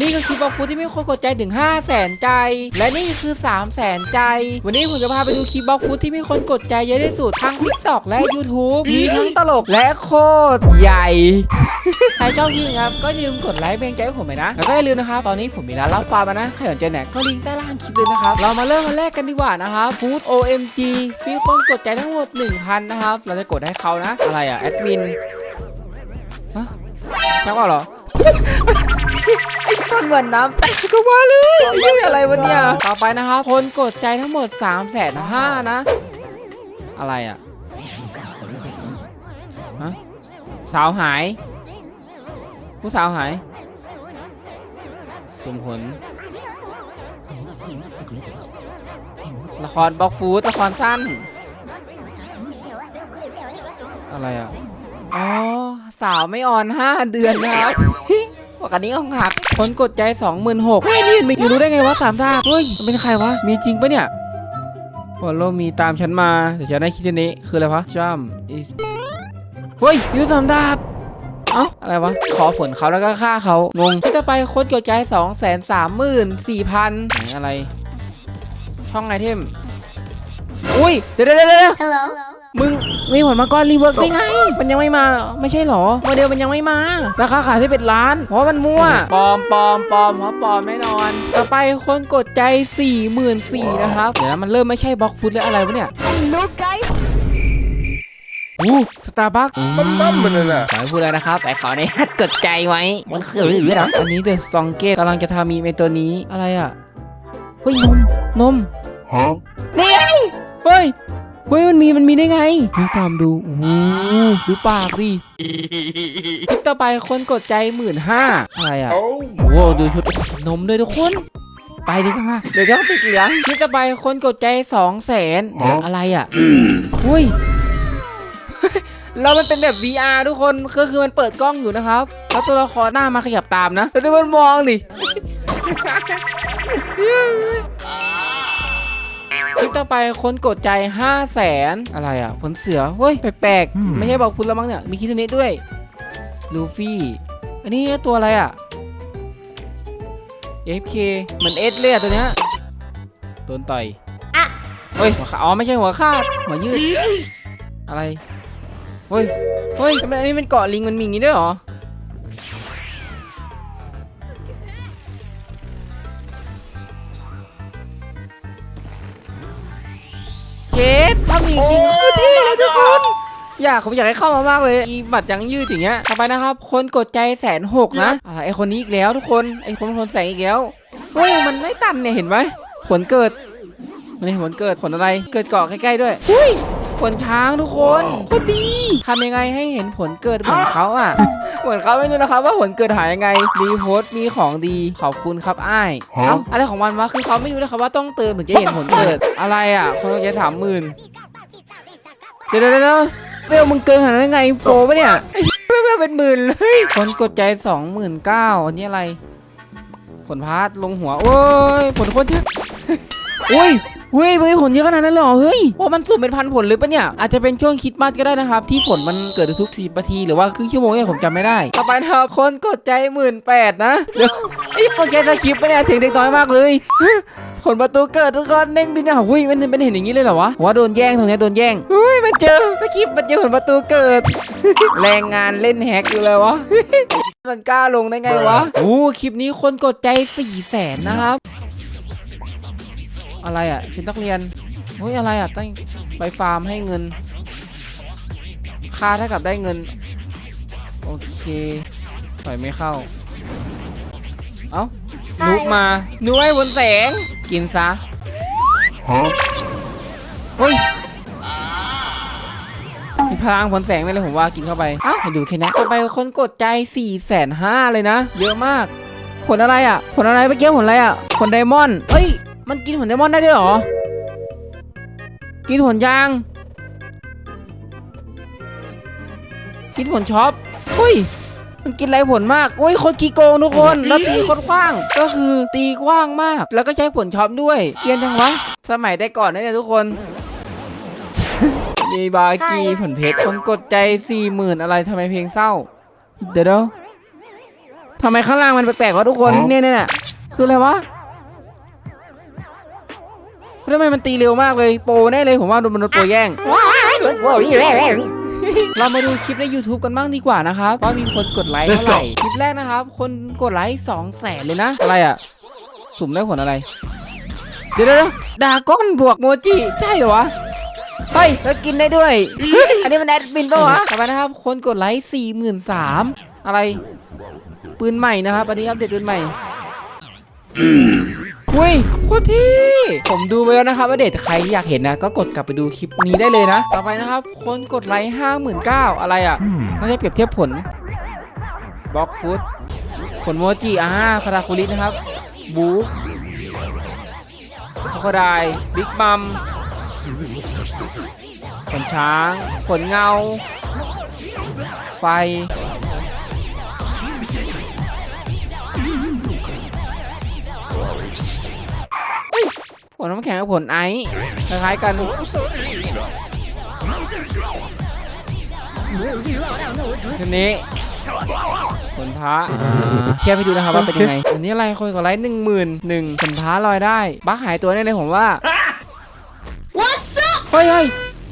นี่ก็คือบอกฟูที่มีคนกดใจถึง 5 0 0แสนใจ และนี่คือ 3 0 0แสนใจ วันนี้ผมจะพาไปดูคลิปบอกฟูที่มีคนกดใจเยอะที่สุดทั้ง TikTok และ YouTube มีทั้งตลกและโคตรใหญ่ ใครชอบคลิปนี้ครับ ก็อย่าลืมกดไลค์เป็นใจให้ผมไปนะ แล้วก็อย่าลืมนะครับ ตอนนี้ผมมีร้านรับฟาร์มนะใครสนใจเนี่ยก็ลิงก์ใต้ล่างคลิปเลยนะครับ เรามาเริ่มกันแรกกันดีกว่านะครับ Food OMG มีคนกดใจทั้งหมด 1,000 นะครับ เราจะกดให้เขานะ อะไรอะแอดมินฮะใช่เปล่าเหรอ ไอ้ต้นวันน้ำแตกก็ว่าเลยไอ้เหี้ยอะไรวะเนี่ย ต่อไปนะครับ คนกดใจทั้งหมด3ามแสนห้านะ อะไรอะฮะสาวหาย ผู้สาวหายสมผล ละครบล็อกฟูดละครสั้น อะไรอะ อ๋อ สาวไม่อ่อน5เดือนนะครับ ปกติของหักคนกดใจ26,000เฮ้ยนี่มีอยู่รู้ได้ไงวะสามท่าเฮ้ยมันเป็นใครวะมีจริงปะเนี่ยฟอลโลมีตามฉันมาเดี๋ยวฉันได้คิดอันนี้คืออะไรวะจัมเฮ้ยอยูสามดาบเอ้าอะไรวะ ขอฝนเขาแล้วก็ฆ่าเขางงที่จะไปคนกดใจ2 3 4 0 0 0ไหนอะไร ช่องไอเทม อุ้ย เดี๋ยวเดี๋ยวเดี๋ยว เดี๋ยว Hello. มึงมีผลมาก่อนรีเวิร์กได้ไง มันยังไม่มา ไม่ใช่หรอ โมเดลมันยังไม่มา ราคาขายที่เป็นล้าน เพราะว่ามันมั่ว ปลอมปลอมปลอมเพราะปลอมแน่นอน ต่อไปคนกดใจ4 4 0 0 0นะครับ เดี๋ยวนะมันเริ่มไม่ใช่บล็อกฟุตแล้วอะไรวะเนี่ย Hello guys. อู้สตาร์บัคตั้มตั้มมันน่ะขอไม่พูดเลยนะครับ แต่ขอในฮัดกดใจไว้ มันคือหรือเปล่าอันนี้เดอะซองเกตกำลังจะทำมีเมนตัวนี้ อะไรอะ เฮ้ยนม นม ฮะ นี่ไงเฮ้ยเฮ้ยมันมีมันมีได้ไงดูตามดูโอ้โหดูปากดิคลิปต่อไปคนกดใจหมื่นห้าอะไรอะโอ้โอ้โหดูชุดนมด้วยทุกคนไปดีกว่าเดี๋ยวต้องติดเหลืองคลิปต่อไปคนกดใจสองแสนอะไรอะอุ้ยแล้วมันเป็นแบบ VR ทุกคนก็คือมันเปิดกล้องอยู่นะครับแล้วตัวละครหน้ามาขยับตามนะแล้วดูมันมองดิค ลิปต่อไปคนกดใจ 5 0 0แสนอะไรอะผลเสือเฮ้ยแปลกๆไม่ใช่บอกคุณแล้วมั้งเนี่ยมีคิดนี้ด้วยลูฟี่อันนี้ตัวอะไรอะ FK เหมือนเอสเลยอะตัวเนี้ยโดนต่อยอะเฮ้ยหัวขาอ๋อไม่ใช่หัวขาดหัวยืดอะไรเฮ้ยเฮ้ยทำไมอันนี้เป็นเกาะลิงมันมีอย่างนี้ด้วยเหรอ เคสถ้ามีจริงคือเท่เลยทุกคนอยากผมอยากให้เข้ามามากเลยอีบัตรยังยืดอย่างเงี้ยต่อไปนะครับ คนกดใจแสนหกนะอะไรไอคนนี้อีกแล้วทุกคนไอคนคนแสงอีกแล้วเฮ้ยมันไม่ตันเนี่ยเห็นไหมผลเกิดมันนี่ผลเกิดผลอะไรเกิดเกาะใกล้ๆด้วยเฮ้ย ผลช้างทุกคนโคตรดีทำยังไงให้เห็นผลเกิดเหมือนเขาอะ เหมือนเขาไม่รู้นะครับว่าผลเกิดหายยังไงดีโพสต์มีของดีขอบคุณครับอ้ายเอ้าอะไรของมันวะคือเขาไม่รู้นะครับว่าต้องเติมถึงจะเห็นผลเกิดอะไรอะคนก็จะถามหมื่นเดี๋ยวเดี๋ยวเดี๋ยวเวลมึงเกินขนาดนั้นได้ไงโปรปะเนี่ยไอ้เวลเป็นหมื่นเลยคนกดใจสองหมื่นเก้าอันนี้อะไร ผลพาร์ทลงหัวโอ้ยผลโคตรเยอะอุ้ย เฮ้ยมันมีผลเยอะขนาดนั้นเลยเหรอเฮ้ยเพรามันสุ่มเป็นพันผลเลยปะเนี่ยอาจจะเป็นช่วงคิดมาสก็ได้นะครับ ที่ผลมันเกิดทุกสิบนาทีหรือว่าครึ่งชั่วโมงเนี่ยผมจำไม่ได้ต่อไปนะครับคนกดใจหมื่นแปดนะเดี๋ยวไอ้โปรแกรมสคริปต์ปะเนี่ยเสียงเด็กน้อยมากเลยผลประตูเกิดทุกคนเด้งบินอะหุ้ยมันมันเห็นอย่างนี้เลยเหรอวะว่าโดนแย่งตรงนี้โดนแย่งหุ้ยมันเจอสคริปต์มันเจอผลประตูเกิด แรงงานเล่นแฮกอยู่เลยวะมันกล้าลงได้ไงวะโอ้คลิปนี้คนกดใจสี่แสนนะครับ อะไรอะชุดนักเรียนเฮ้ยอะไรอะตั้งไปฟาร์มให้เงิน ค่าเท่ากับได้เงิน โอเคปล่อยไม่เข้า เอ้านุกมานุกไอ้บนแสง กินซะฮะเฮ้ยมีพลังผลแสงเลยเลยผมว่ากินเข้าไปอ้าวให้ดูแค่นี้ต่อไปคนกดใจ4ี่แสนห้าเลยนะ เยอะมาก ผลอะไรอะ ผลอะไรเมื่อกี้ผลอะไรอะ ผลไดมอนด์เฮ้ย มันกินผลไดมอนด์ได้ด้วยเหรอ กินผลยาง กินผลช็อปเฮ้ย มันกินไรผลมาก โอ้ยโคตรกีโกงทุกคน แล้วตีโคตรกว้าง ก็คือตีกว้างมาก แล้วก็ใช้ผลช็อปด้วย เกรียนจังวะ สมัยได้ก่อนนะเนี่ยทุกคน มีบากีผลเพชรคนกดใจสี่หมื่นอะไรทำไมเพลงเศร้า เดี๋ยวเดี๋ยวทำไมข้างล่างมันแปลกๆวะทุกคนอ๋อเนี่ยเนี่ยเนี่ยคืออะไรวะแล้ว ทำไมมันตีเร็วมากเลยโปรแน่เลยผมว่าโดนมนุษย์โปรแย่ง เรามาดูคลิปใน YouTube กันบ้างดีกว่านะครับว่ามีคนกดไลค์ Let's เท่าไหร่ go คลิปแรกนะครับ คนกดไลค์สองแสนเลยนะ อะไรอะ สุ่มได้ผลอะไรเดี๋ยวเดี๋ยวเดี๋ยวดาก้อนบวกโมจิใช่เหรอวะ เฮ้ยแล้วกินได้ด้วย อันนี้มันแอดมินปะวะต่อไปนะครับ คนกดไลค์สี่หมื่นสามอะไร ปืนใหม่นะครับอันนี้อัปเดตปืนใหม่ อุ้ยโคตรที่ผมดูไปแล้วนะครับว่าเด็ดใครอยากเห็นนะ ก็กดกลับไปดูคลิปนี้ได้เลยนะ ต่อไปนะครับ คนกดไลค์ห้าหมื่นเก้าอะไรอะน่าจะเปรียบเทียบผลบล็อกฟุตผลโมจิอ่าคาราคุรินะครับบูคโคไดบิ๊กบัมผลช้างผลเงา ไฟ ลน้ำแข็งกับผลไอซ์คล้ายๆกันทีนี้ผลพระเทียบให้ดูนะครับว่าเป็นยังไง อันนี้อะไรคนกดไลค์หนึ่งหมื่นหนึ่งผลพระลอยได้ บักหายตัวแน่เลยผมว่า What's up เฮ้ยเฮ้ย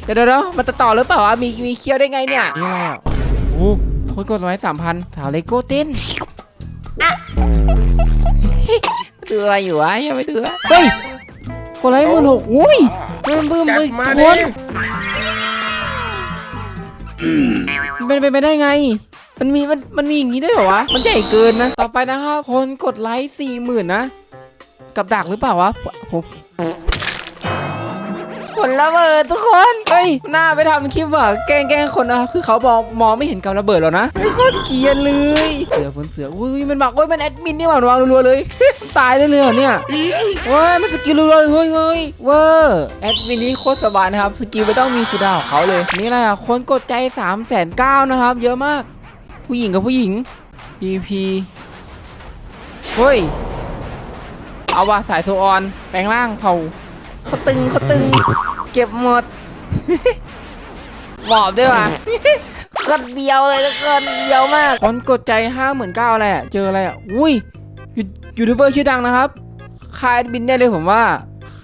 เดี๋ยวเดี๋ยวเดี๋ยวมันจะต่อหรือเปล่าวะมีมีเคี้ยวได้ไงเนี่ยนี่อะไรอะโอ้คนกดไลค์สามพันสาวเลโก้เต้นอะดูอะไรอยู่วะยังไม่ดูละเฮ้ย กดไลค์หมื่นหกอุ้ยเพิ่มเพิ่มจัดเลยมาคดินมันเป็นไปไม่ได้ไง มันมีมันมันมีอย่างนี้ด้วยเหรอวะ มันใหญ่เกินนะ ต่อไปนะครับ คนกดไลค์สี่หมื่นนะ กับดักหรือเปล่าวะผมผ ลระเบิดทุกคนเฮ้ยหน้าไปทำคลิปว่ะแกล้งแกล้งคนนะครับคือเขามองมองไม่เห็นกับระเบิดหรอกนะโคตรเกรียนเลยเสือฝนเสืออุ้ยมันบอกว่ามันแอดมินนี่หว่าวางรัวๆเลย ตายได้เลยเหรอเนี่ยว้ยมันสกิลรัวๆเลยเฮ้ยเฮ้ยเวอร์แอดมินนี้โคตรสบายนะครับสกิลไม่ต้องมีคูดาวของเขาเลยนี่อะไรอะคนกดใจ3ามแสนเก้านะครับ เยอะมาก ผู้หญิงกับผู้หญิง PP เฮ้ยเอาว่าสายโซออนแปลงร่างเผาเขาตึงเขาตึง เก็บหมด หมอบด้วยว่ะกดเบียวเลยทุกคนเบียวมากคนกดใจห้าหมื่นเก้าแหละ เจออะไรอะ อุ้ยยูทูบเบอร์ชื่อดังนะครับคาแอดบินได้เลยผมว่า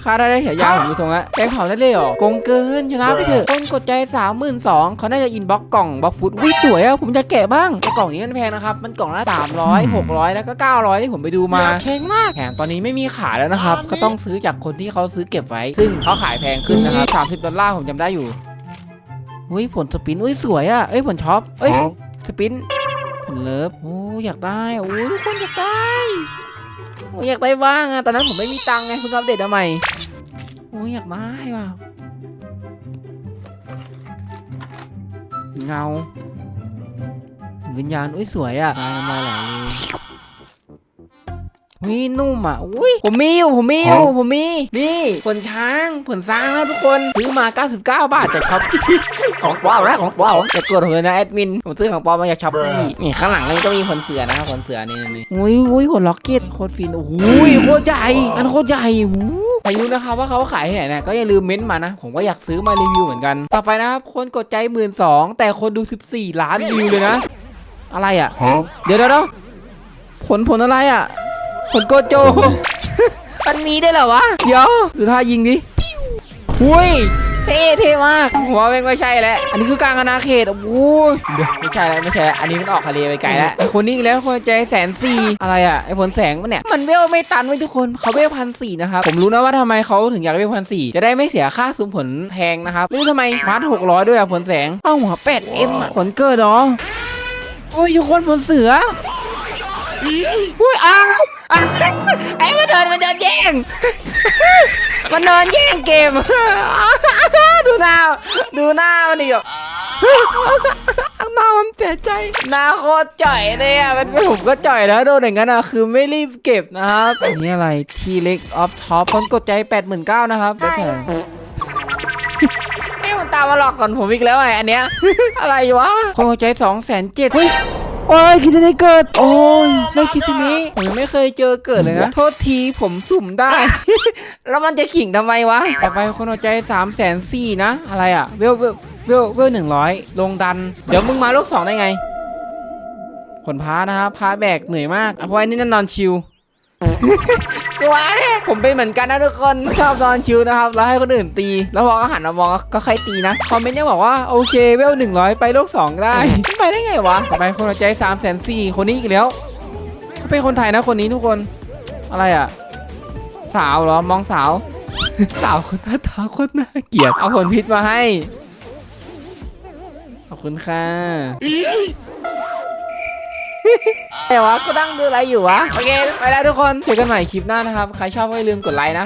ค่าได้ได้ฉายาผมดูทรงแล้วแกงเผาได้เลยเหรอโกงเกินชนะไปเถอะคนกดใจสามหมื่นสองเขาน่าจะอินบ็อกกล่องบล็อกฟุตวิสวยอะผมจะแกะบ้างแต่กล่องนี้มันแพงนะครับมันกล่องละสามร้อยหกร้อยแล้วก็เก้าร้อยที่ผมไปดูมาแพงมากแถมตอนนี้ไม่มีขายแล้วนะครับก็ต้องซื้อจากคนที่เขาซื้อเก็บไว้ ซึ่งเขาขายแพงขึ้นนะครับสามสิบดอลลาร์ผมจำได้อยู่อุ้ยผลสปินอุ้ยสวยอะเอ้ยผลช็อปเอ้ยสปินผลเลิฟโอ้อยากได้โอ้ยทุกคนอยากได้โอ้ยอยากได้บ้างอะตอนนั้นผมไม่มีตังค์ไงเพิ่งอัปเดตมาใหม่ โอ้ยอยากได้ว่ะเงาวิญญาณอุ้ยสวยอะลายน้ำลายไหลเลย อุ้ยนุ่มอะอุ้ยผมมีอยู่ผมมีอยู่ผมมี นี่ผลช้างผลช้างนะทุกคนซื้อมา 99 บาทจากช็อปของฟาวนะของฟาวอย่ากดผมเลยนะแอดมินผมซื้อของปลอมมาจากช็อปปี้นี่ข้างหลังนี่ก็มีผลเสือนะครับผลเสือนี่นี่อุ้ยอุ้ยผลล็อกเก็ตโคตรฟินโอ้โหโคตรใหญ่อันโคตรใหญ่โอ้โหใครรู้นะครับว่าเขาขายที่ไหนนะก็อย่าลืมเม้นต์มานะ ผมก็อยากซื้อมารีวิวเหมือนกัน ต่อไปนะครับคนกดใจหมื่นสองแต่คนดู 14 ล้านวิวเลยนะ อะไรอะ Huh? เดี๋ยวเดี๋ยวเดี๋ยวผลผลอะไรอะ ผลโกโจ มันมีได้วยเหรอวะ เดี๋ยวดูท่ายิงดิหุยเท่เท่มากผมว่าแม่งไม่ใช่แล้ว อันนี้คือกลางอาณาเขตโอ้โหเดี๋ยวไม่ใช่แล้วไม่ใช่แล้วอันนี้มันออกทะเลไปไกลแล้วไอคนนี้อีกแล้วคนใจแสนสี่อะไรอะไอผลแสงมันเนี่ย มันเวลไม่ตันไว้ยทุกคนเขาเวลพันสี่นะครับ ผมรู้นะว่าทำไมเขาถึงอยากเวลพันสี่จะได้ไม่เสียค่าซุ้มผลแพงนะครับรู้ทำไมมาร์ทหกร้อยด้วยอะผลแสง เอ้าหัวแปดเอ็มผลเกิดเหรอ โอ้ยทุกคนผลเสือ อุ้ยอ้าวอ้าวไอ้มันเดินมันเดินแย่ง มันเดินแย่งเกม ดูหน้า ดูหน้ามันดิแบบหน้ามันเสียใจหน้าโคตรจ่อยเลยอะมันเป็นผมก็จ่อยแล้วโดนอย่างนั้นอะคือไม่รีบเก็บนะครับอันนี้อะไรทีเล็กออฟท็อปคนกดใจ89,000นะครับได้แถมเอ้ยมันตามมาหลอกก่อนผมอีกแล้วไอ้อันเนี้ย อะไรวะคนกดใจ2 7 0 0 0เฮ้ย โอ้ยคิดจะได้เกิด โอ้ยได้คิดทีนี้ผมยังไม่เคยเจอเกิดเลยนะ โทษทีผมสุ่มได้ แล้วมันจะขิงทำไมวะต่อไปคนหัวใจ3ามแสนสี่นะ อะไรอะ เวลเวลเวลเวลหนึ่งร้อยลงดัน เดี๋ยวมึงมาลูกสองได้ไง คนพานะครับพาแบกเหนื่อยมากอะเพราะว่านี่นั่นนอนชิลกลั วเนี่ยผมเป็นเหมือนกันนะทุกคนชอบนอนชิลนะครับ แล้วให้คนอื่นตี แล้วพอก็หันมามองก็ค่อยตีนะ คอมเมนต์ยังบอกว่าโอเคเวลหนึ่งร้อยไปโลกสองได้ ไปได้ไงวะไปคนใจสามแสนสี่คนนี้อีกแล้วเขาเป็นคนไทยนะคนนี้ทุกคนอะไรอะ สาวเหรอมองสาว สาวคนหน้าตาโคนน่าเกลียดเอาผลพิษมาให้ขอบคุณค่ะ แต่วะก็ตั้งดูอะไรอยู่วะ โอเค ไปแล้วทุกคนเจอกันใหม่คลิปหน้านะครับ ใครชอบก็อย่าลืมกดไลค์นะ